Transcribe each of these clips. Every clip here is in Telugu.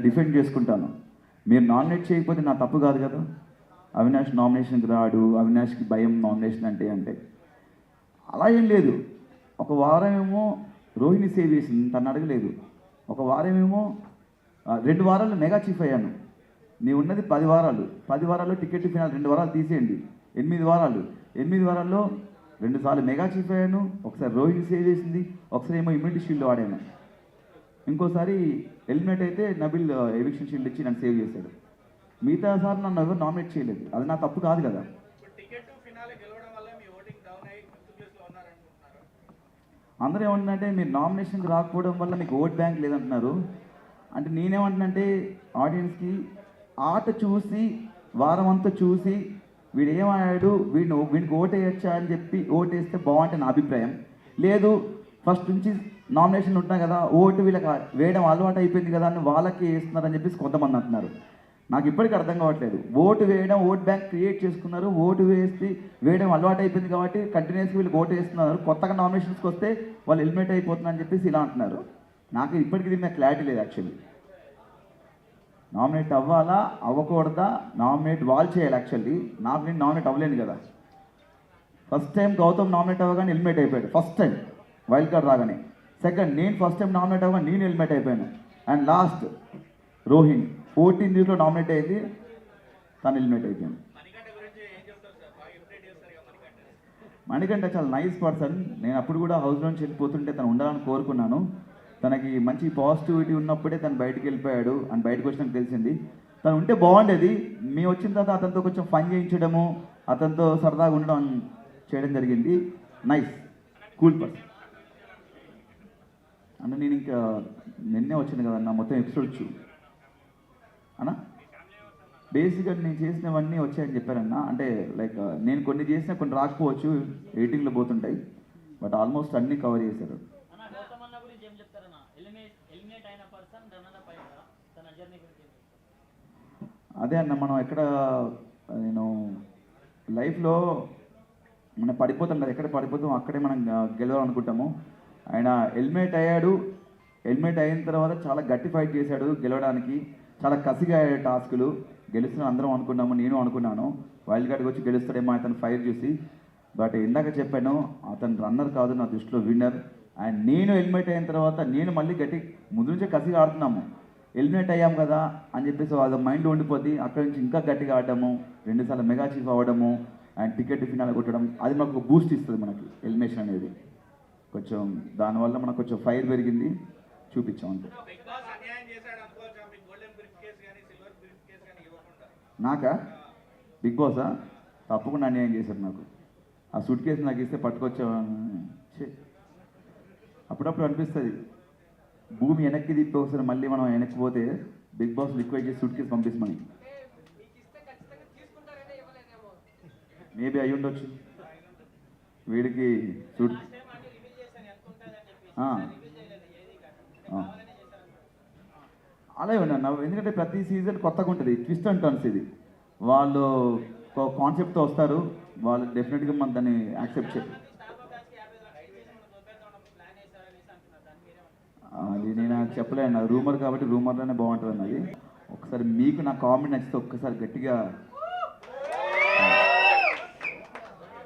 డిఫెండ్ చేసుకుంటాను. మీరు నామినేట్ చేయకపోతే నా తప్పు కాదు కదా? అవినాష్ నామినేషన్కి రాడు అవినాష్కి భయం నామినేషన్ అంటే అంటే. అలా ఏం లేదు. ఒక వారం ఏమో రోహిణి సేవ్ చేసింది తను అడగలేదు. ఒక వారం ఏమో రెండు వారాలు మెగా చీఫ్ అయ్యాను. నీ ఉన్నది పది వారాలు. పది వారాల్లో టికెట్ ఫినాల్ రెండు వారాలు తీసేయండి. ఎనిమిది వారాలు. ఎనిమిది వారాల్లో రెండుసార్లు మెగా చీఫ్ అయ్యాను. ఒకసారి రోహిణి సేవ్ చేసింది ఒకసారి ఏమో ఇమ్యూనిటీ షీల్డ్ వాడాను. ఇంకోసారి ఎలిమినేట్ అయితే నబిల్ ఎవిక్షన్ షీల్డ్ ఇచ్చి నన్ను సేవ్ చేశాడు మిగతా సార్ నన్ను ఎవరు నామినేట్ చేయలేదు. అది నా తప్పు కాదు కదా. అందరూ ఏమంటున్నారంటే మీరు నామినేషన్కి రాకపోవడం వల్ల మీకు ఓట్ బ్యాంక్ లేదంటున్నారు. అంటే నేనేమంటున్నానంటే ఆడియన్స్కి ఆట చూసి వారం అంతా చూసి వీడు ఏమయ్యాడు వీడిని వీడికి ఓటేయచ్చా అని చెప్పి ఓటేస్తే బాగుంటుంది నా అభిప్రాయం. లేదు ఫస్ట్ నుంచి నామినేషన్ ఉంటున్నా కదా ఓటు వీళ్ళకి వేయడం అలవాటు అయిపోయింది కదా అని వాళ్ళకి వేస్తున్నారని చెప్పేసి కొంతమంది అంటున్నారు. నాకు ఇప్పటికీ అర్థం కావట్లేదు. ఓటు వేయడం ఓట్ బ్యాంక్ క్రియేట్ చేసుకున్నారు ఓటు వేసి వేయడం అలవాటు అయిపోయింది కాబట్టి కంటిన్యూస్గా వీళ్ళకి ఓటు వేస్తున్నారు. కొత్తగా నామినేషన్స్కి వస్తే వాళ్ళు ఎలిమినేట్ అయిపోతున్నారని చెప్పేసి ఇలా అంటున్నారు. నాకు ఇప్పటికీ దీని మీద క్లారిటీ లేదు యాక్చువల్లీ నామినేట్ అవ్వాలా అవ్వకూడదా? నామినేట్ వాళ్ళు చేయాలి యాక్చువల్లీ నాకు నేను నామినేట్ అవ్వలేను కదా. ఫస్ట్ టైం గౌతమ్ నామినేట్ అవ్వగానే ఎలిమినేట్ అయిపోయాడు. ఫస్ట్ టైం వైల్డ్ కార్డ్ రాగానే. సెకండ్ నేను ఫస్ట్ టైం నామినేట్ అవ్వగా నేను హెల్మెట్ అయిపోయాను. And last Rohini. ఫోర్టీన్ డేస్లో నామినేట్ అయింది తను హెల్మెట్ అయిపోయాను మణికంట చాలా నైస్ పర్సన్ నేను అప్పుడు కూడా హౌస్ నుంచి వెళ్ళిపోతుంటే తను ఉండాలని కోరుకున్నాను. తనకి మంచి పాజిటివిటీ ఉన్నప్పుడే తను బయటికి వెళ్ళిపోయాడు అని బయటకు వచ్చినాక తెలిసింది. తను ఉంటే బాగుండేది. మేము వచ్చిన తర్వాత అతనితో కొంచెం ఫన్ చేయించడము అతనితో సరదాగా ఉండడం చేయడం జరిగింది. నైస్ కూల్ పర్సన్ అంటే నేను ఇంకా నిన్నే వచ్చింది కదన్న మొత్తం ఎపిసోడ్ చూ. అన్నా బేసిక్గా నేను చేసినవన్నీ వచ్చాయని చెప్పారన్న. అంటే లైక్ నేను కొన్ని చేసిన కొన్ని రాకపోవచ్చు ఎయిటింగ్లో పోతుంటాయి బట్ ఆల్మోస్ట్ అన్నీ కవర్ చేశారు. అన్న అన్న అదే అన్న మనం ఎక్కడ నేను లైఫ్లో మనం పడిపోతాం కదా ఎక్కడ పడిపోతాం అక్కడే మనం గెలవాలనుకుంటాము. ఆయన హెల్మెట్ అయ్యాడు. హెల్మెట్ అయిన తర్వాత చాలా గట్టి ఫైట్ చేశాడు గెలవడానికి. చాలా కసిగా అయ్యాడు టాస్కులు. గెలుస్తున్న అందరం అనుకున్నాము నేను అనుకున్నాను. వైల్డ్ కార్డ్కి వచ్చి గెలుస్తాడేమో అతను ఫైర్ చూసి. బట్ ఇందాక చెప్పాను అతను రన్నర్ కాదు నా దృష్టిలో విన్నర్. అండ్ నేను హెల్మెట్ అయిన తర్వాత నేను మళ్ళీ గట్టి ముందు నుంచే కసిగా ఆడుతున్నాము. హెల్మెట్ అయ్యాం కదా అని చెప్పేసి వాళ్ళ మైండ్ ఉండిపోద్ది. అక్కడి నుంచి ఇంకా గట్టిగా ఆడటము రెండుసార్లు మెగా చీఫ్ అవ్వడము అండ్ టికెట్ ఫినాల్ కొట్టడం అది మాకు బూస్ట్ ఇస్తుంది మనకి హెల్మేషన్ అనేది. కొంచెం దానివల్ల మనకు కొంచెం ఫైర్ పెరిగింది. చూపించాం అంతే. బిగ్ బాస్ అన్యాయం చేశాడు అనుకోవచ్చా? మీకు గోల్డెన్ బ్రిఫ్ కేస్ కానీ సిల్వర్ బ్రిఫ్ కేస్ కానీ ఇవ్వకుండా? నాకా? బిగ్ బాసా? తప్పకుండా అన్యాయం చేశారు నాకు. ఆ సూట్ కేసు నాకు ఇస్తే పట్టుకొచ్చా ఛే. అప్పుడప్పుడు అనిపిస్తుంది. భూమి వెనక్కి తిప్పి ఒకసారి మళ్ళీ మనం వెనక్కి పోతే బిగ్ బాస్ లిక్విడ్ చేసి సూట్ కేసు పంపిస్తామని. మేబీ అయి ఉండొచ్చు వీడికి సూట్ అలా ఆ. అలాగే ఎందుకంటే ప్రతి సీజన్ కొత్తగా ఉంటుంది. ట్విస్ట్ అండ్ టర్న్స్ ఇది. వాళ్ళు కాన్సెప్ట్తో వస్తారు. వాళ్ళు డెఫినెట్గా మన దాన్ని యాక్సెప్ట్ చే అది నేను నాకు చెప్పలేను. రూమర్ కాబట్టి రూమర్లోనే బాగుంటుంది అన్నది ఒకసారి మీకు నా కామెంట్ నచ్చితే ఒక్కసారి గట్టిగా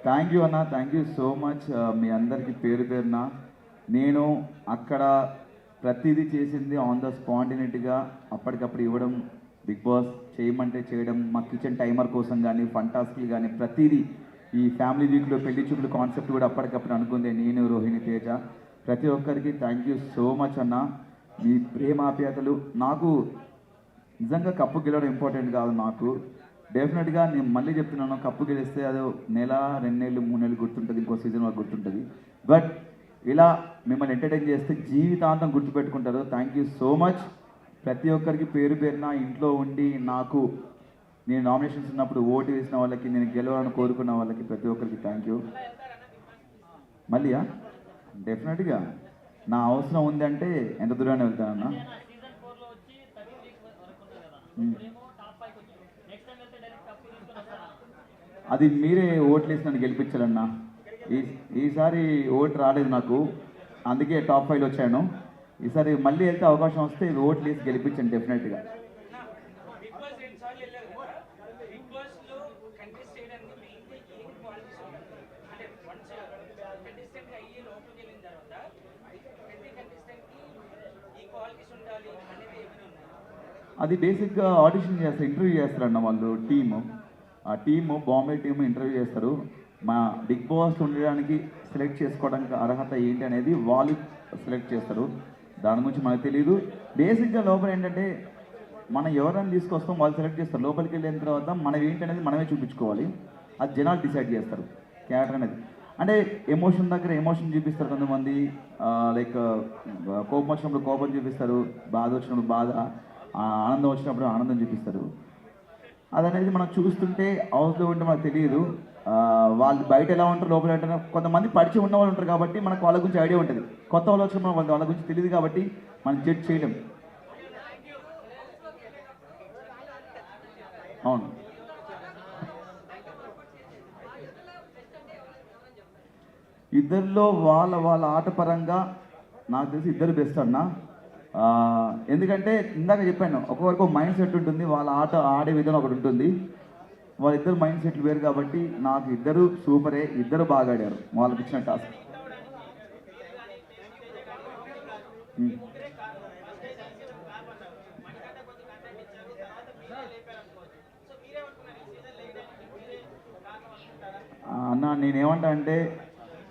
థ్యాంక్ యూ అన్న. Thank you so much. మీ అందరికీ పేరు పేరున. నేను అక్కడ ప్రతిదీ చేసింది ఆన్ ద స్పాంటినిటీగా అప్పటికప్పుడు ఇవ్వడం బిగ్ బాస్ చేయమంటే చేయడం మా కిచెన్ టైమర్ కోసం కానీ ఫంటాస్కి కానీ ప్రతిదీ ఈ ఫ్యామిలీ వీక్లో పెళ్ళి చూపులు కాన్సెప్ట్ కూడా అప్పటికప్పుడు అనుకుందే. నేను రోహిణి తేజ. ప్రతి ఒక్కరికి థ్యాంక్ యూ సో మచ్ అన్న. మీ ప్రేమాప్యాతలు నాకు నిజంగా కప్పు గెలవడం ఇంపార్టెంట్ కాదు నాకు. డెఫినెట్గా నేను మళ్ళీ చెప్తున్నాను కప్పు గెలిస్తే అది నెల రెండు నెలలు మూడు నెలలు గుర్తుంటుంది ఇంకో సీజన్ వరకు గుర్తుంటుంది. బట్ ఇలా మిమ్మల్ని ఎంటర్టైన్ చేస్తే జీవితాంతం గుర్తుపెట్టుకుంటారు. థ్యాంక్ యూ సో మచ్ ప్రతి ఒక్కరికి పేరు పేరున ఇంట్లో ఉండి నాకు నేను నామినేషన్స్ ఉన్నప్పుడు ఓటు వేసిన వాళ్ళకి నేను గెలవాలని కోరుకున్న వాళ్ళకి ప్రతి ఒక్కరికి థ్యాంక్ యూ మళ్ళీయా? డెఫినెట్గా నా అవసరం ఉంది అంటే ఎంత దూరాన్ని వెళ్తానన్నా? Hmm. అది మీరే ఓట్లేసి నన్ను గెలిపించాలన్నా? ఈ ఈసారి ఓటు రాలేదు నాకు. అందుకే టాప్ ఫైవ్లో వచ్చాను. ఈసారి మళ్ళీ వెళ్తే అవకాశం వస్తే ఇది ఓట్లు వేసి గెలిపించండి డెఫినెట్గా. అది బేసిక్గా ఆడిషన్ చేస్తారు ఇంటర్వ్యూ చేస్తారు అన్న వాళ్ళు టీము. ఆ టీము బాంబే టీము ఇంటర్వ్యూ చేస్తారు. మా బిగ్ బాస్ ఉండడానికి సెలెక్ట్ చేసుకోవడానికి అర్హత ఏంటి అనేది వాళ్ళు సెలెక్ట్ చేస్తారు. దాని గురించి మనకు తెలియదు బేసిక్గా లోపల ఏంటంటే మనం ఎవరైనా తీసుకొస్తాం వాళ్ళు సెలెక్ట్ చేస్తారు. లోపలికి వెళ్ళిన తర్వాత మనం ఏంటి అనేది మనమే చూపించుకోవాలి. అది జనాలు డిసైడ్ చేస్తారు. క్యారెక్టర్ అనేది. అంటే ఎమోషన్ దగ్గర ఎమోషన్ చూపిస్తారు కొంతమంది. లైక్ కోపం వచ్చినప్పుడు కోపం చూపిస్తారు. బాధ వచ్చినప్పుడు బాధ. ఆనందం వచ్చినప్పుడు ఆనందం చూపిస్తారు. అదనేది మనం చూస్తుంటే హౌస్లో ఉంటే మనకు తెలియదు వాళ్ళు బయట ఎలా ఉంటారు లోపల ఉంటారు కొంతమంది పరిచయం ఉన్న వాళ్ళు ఉంటారు కాబట్టి మనకు వాళ్ళ గురించి ఐడియా ఉంటుంది. కొత్త వాళ్ళు వచ్చిన వాళ్ళ వాళ్ళ గురించి తెలియదు కాబట్టి మనం జడ్జ్ చేయలేం. అవును. ఇద్దరిలో వాళ్ళ వాళ్ళ ఆట పరంగా నాకు తెలిసి ఇద్దరు బెస్ట్ అన్న. ఎందుకంటే ఇందాక చెప్పాను ఒక్కొక్కరికి మైండ్ సెట్ ఉంటుంది వాళ్ళ ఆట ఆడే విధానం ఒకటి ఉంటుంది. వాళ్ళిద్దరు మైండ్ సెట్లు వేరు కాబట్టి నాకు ఇద్దరు సూపరే ఇద్దరు బాగా ఆడారు వాళ్ళకి ఇచ్చిన టాస్క్ అన్న నేనేమంటా అంటే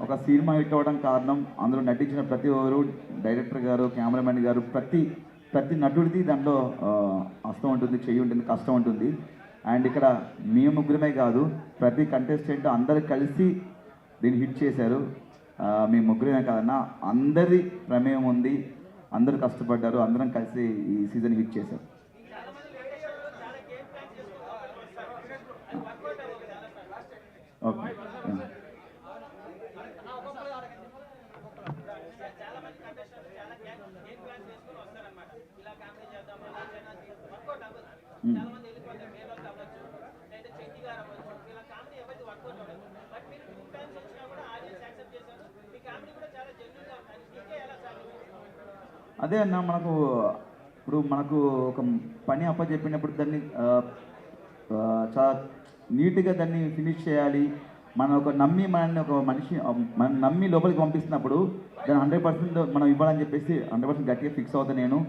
ఒక సినిమా హిట్ అవ్వడం కారణం అందులో నటించిన ప్రతి ఒక్కరు డైరెక్టర్ గారు కెమెరామెన్ గారు ప్రతి ప్రతి నటుడిది దాంట్లో హస్తం ఉంటుంది చెయ్యి ఉంటుంది కష్టం ఉంటుంది. అండ్ ఇక్కడ మీ ముగ్గురమే కాదు ప్రతి కంటెస్టెంట్ అందరు కలిసి దీన్ని హిట్ చేశారు. మీ ముగ్గురమే కాదన్న అందరి ప్రమేయం ఉంది. అందరూ కష్టపడ్డారు అందరం కలిసి ఈ సీజన్ హిట్ చేశారు ఓకే. చాలా మంది కంటెస్టెంట్స్ చాలా గేమ్ ప్లాన్స్ చేసుకుని వస్తారనమాట ఇలా కామెడీ చేద్దాం అలా చేద్దాం వర్కౌట్ అవ్వదు చాలా మంది వెళ్ళిపోతారు మేలో అవ్వచ్చు లేదా చెట్టి గారు అవ్వచ్చు ఇలా కామెడీ ఎవరికి వర్కౌట్ అవ్వదు బట్ మీరు టూ టైమ్స్ వచ్చినా కూడా ఆడియన్స్ యాక్సెప్ట్ చేశారు మీ కామెడీ కూడా చాలా జెన్యున్గా ఉంది మీకే ఎలా సాధ్యం అదే అన్న మనకు ఇప్పుడు మనకు ఒక పని అప్పచెప్పినప్పుడు దాన్ని చాలా నీట్గా దాన్ని ఫినిష్ చేయాలి. మనం ఒక నమ్మి మనల్ని ఒక మనిషి మనం నమ్మి లోపలికి పంపిస్తున్నప్పుడు దాన్ని హండ్రెడ్ పర్సెంట్ మనం ఇవ్వాలని చెప్పేసి హండ్రెడ్ పర్సెంట్ గట్టిగా ఫిక్స్ అవుతాను నేను.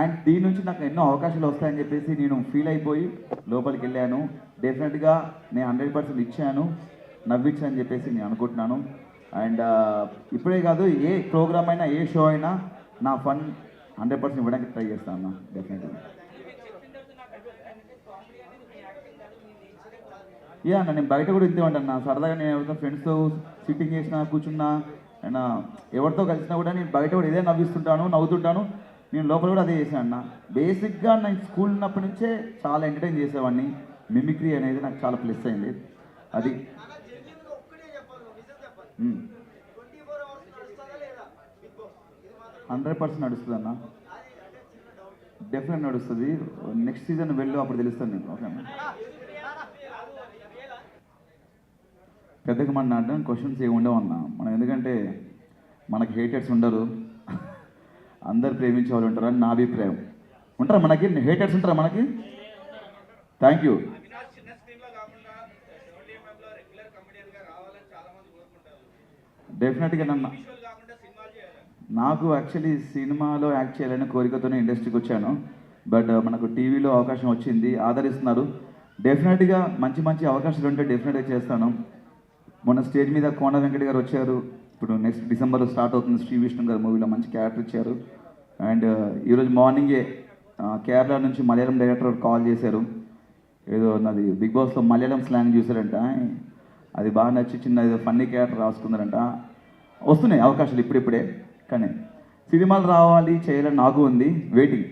అండ్ దీని నుంచి నాకు ఎన్నో అవకాశాలు వస్తాయని చెప్పేసి నేను ఫీల్ అయిపోయి లోపలికి వెళ్ళాను. డెఫినెట్గా నేను హండ్రెడ్ పర్సెంట్ ఇచ్చాను నవ్వించాను చెప్పేసి నేను అనుకుంటున్నాను. అండ్ ఇప్పుడే కాదు ఏ ప్రోగ్రామ్ అయినా ఏ షో అయినా నా ఫన్ హండ్రెడ్ పర్సెంట్ ఇవ్వడానికి ట్రై చేస్తాను అన్న డెఫినెట్గా యా అన్న నేను బయట కూడా ఇంతే ఉంటాను సరదాగా నేను ఎవరితో ఫ్రెండ్స్తో సిట్టింగ్ చేసినా కూర్చున్నా అండ్ ఎవరితో కలిసినా కూడా నేను బయట కూడా ఇదే నవ్విస్తుంటాను నవ్వుతుంటాను. నేను లోపల కూడా అదే చేశాను అన్న. బేసిక్గా నేను స్కూల్ ఉన్నప్పటి నుంచే చాలా ఎంటర్టైన్ చేసేవాడిని. మిమిక్రీ అనేది నాకు చాలా ప్లస్ అయింది. అది. హండ్రెడ్ పర్సెంట్ నడుస్తుంది అన్న డెఫినెట్ నడుస్తుంది. నెక్స్ట్ సీజన్ వెళ్ళు అప్పుడు తెలుస్తుంది నీకు ఓకే పెద్దగా మన అడ్డం క్వశ్చన్స్ ఏమి ఉండవు అన్న. మనం ఎందుకంటే మనకి హేటర్స్ ఉండరు. అందరు ప్రేమించే వాళ్ళు ఉంటారు అని నా అభిప్రాయం. ఉంటారా మనకి? హేటర్స్ ఉంటారా మనకి? థ్యాంక్ యూ డెఫినెట్గా నన్ను విజువల్ కాకుండా సినిమాలు చేయాలి నాకు యాక్చువల్లీ సినిమాలో యాక్ట్ చేయాలని కోరికతోనే ఇండస్ట్రీకి వచ్చాను. బట్ uh, మనకు టీవీలో అవకాశం వచ్చింది ఆదరిస్తున్నారు. డెఫినెట్గా మంచి మంచి అవకాశాలు ఉంటే డెఫినెట్గా చేస్తాను. మొన్న స్టేజ్ మీద కోన వెంకట గారు వచ్చారు. ఇప్పుడు నెక్స్ట్ డిసెంబర్లో స్టార్ట్ అవుతుంది శ్రీ విష్ణు గారు మూవీలో మంచి క్యారెక్టర్ ఇచ్చారు. అండ్ uh, ఈరోజు మార్నింగే కేరళ నుంచి మలయాళం డైరెక్టర్ కాల్ చేశారు. ఏదో నాది బిగ్ బాస్లో మలయాళం స్లాంగ్ చూసారంట అది బాగా నచ్చి చిన్న ఏదో ఫన్నీ క్యారెక్టర్ రాసుకున్నారంట. వస్తున్నాయి అవకాశాలు ఇప్పుడిప్పుడే. కానీ సినిమాలు రావాలి చేయాలని నాకు ఉంది. వెయిటింగ్